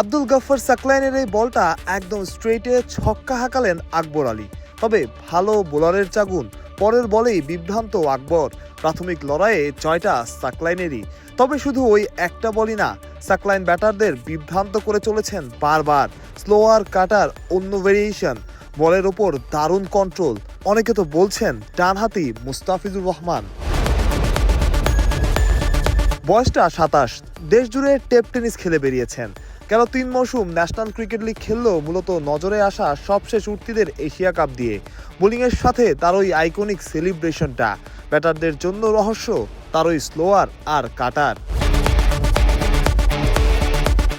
আব্দুল গাফফার সাকলাইনের এই বলটা একদম স্ট্রেটে ছক্কা হাঁকালেন আকবর আলী। তবে ভালো বোলারের চাগুন, পরের বলেই বিভ্রান্ত আকবর। প্রাথমিক লড়াইয়ে জয়টা সাকলাইনেরই। তবে শুধু ওই একটা বলই না, সাকলাইন ব্যাটারদের বিভ্রান্ত করে চলেছেন বারবার। স্লোয়ার কাটার অন্য ভেরিয়েশন বলের ওপর দারুণ কন্ট্রোল অনেকে তো বলছেন, ডানহাতি মুস্তাফিজুর রহমান। বয়সটা সাতাশ। দেশ জুড়ে টেপ টেনিস খেলে বেরিয়েছেন। কেন তিন মৌসুম ন্যাশনাল ক্রিকেট লিগ খেললেও মূলত নজরে আসা সবশেষ উঠতিদের এশিয়া কাপ দিয়ে। বোলিংয়ের সাথে তার ওই আইকনিক সেলিব্রেশনটা। ব্যাটারদের জন্য রহস্য তার ওই স্লোয়ার আর কাটার।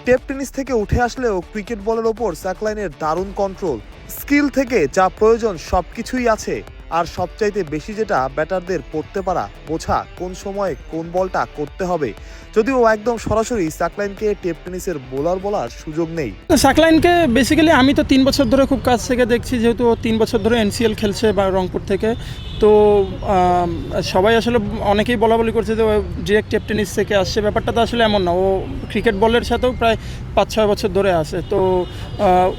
টেপ টেনিস থেকে উঠে আসলেও ক্রিকেট বলের ওপর স্যাকলাইনের দারুণ কন্ট্রোল। স্কিল থেকে যা প্রয়োজন সব কিছুই আছে। আর সবচাইতে বেশি যেটা ব্যাটারদের পড়তে পারা বোঝা কোন সময়ে কোন বলটা করতে হবে যদিও একদম সরাসরি স্যাকলাইনকে টেপ টেনিসের বোলার বলার সুযোগ নেই। সাকলাইনকে বেসিক্যালি আমি তো তিন বছর ধরে খুব কাছ থেকে দেখছি যেহেতু ও তিন বছর ধরে এনসিএল খেলছে বা রংপুর থেকে। তো সবাই আসলে অনেকেই বলা বলি করছে যে ডিরেক্ট টেপ টেনিস থেকে আসছে। ব্যাপারটা তো আসলে এমন না ও ক্রিকেট বলের সাথেও প্রায় পাঁচ ছয় বছর ধরে আসে তো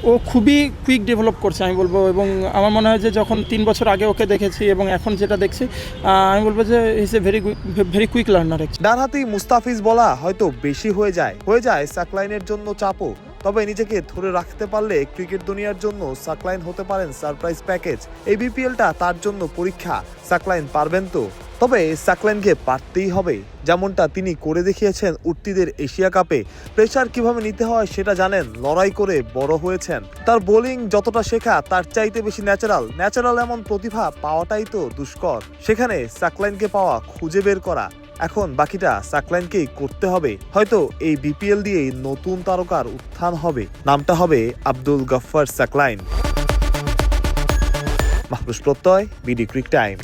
ও খুবই কুইক ডেভেলপ করছে আমি বলব। এবং আমার মনে হয় যে যখন তিন বছর আগে ওকে দেখেছি এবং এখন যেটা দেখছি আমি বলব যে is a very very quick learner ডানহাতি মুস্তাফিজ বলা হয়তো বেশি হয়ে যায়। হয়ে যায় সাকলাইনের জন্য চাপও। তবে নিজেকে ধরে রাখতে পারলে ক্রিকেট দুনিয়ার জন্য সাকলাইন হতে পারেন সারপ্রাইজ প্যাকেজ। এই বিপিএলটা তার জন্য পরীক্ষা। সাকলাইন পারবেন তো। তবে সাকলাইনকে পারতেই হবে। যেমনটা তিনি করে দেখিয়েছেন উঠতিদের এশিয়া কাপে। প্রেশার কীভাবে নিতে হয় সেটা জানেন, লড়াই করে বড় হয়েছেন। তার বোলিং যতটা শেখা, তার চাইতে বেশি ন্যাচারাল। ন্যাচারাল এমন প্রতিভা পাওয়াটাই তো দুষ্কর। সেখানে সাকলাইনকে পাওয়া খুঁজে বের করা। এখন বাকিটা সাকলাইনকেই করতে হবে। হয়তো এই বিপিএল দিয়েই নতুন তারকার উত্থান হবে। নামটা হবে আব্দুল গফফার সাকলাইন। মাহবুস প্রত্যয়, বিডি ক্রিক টাইম।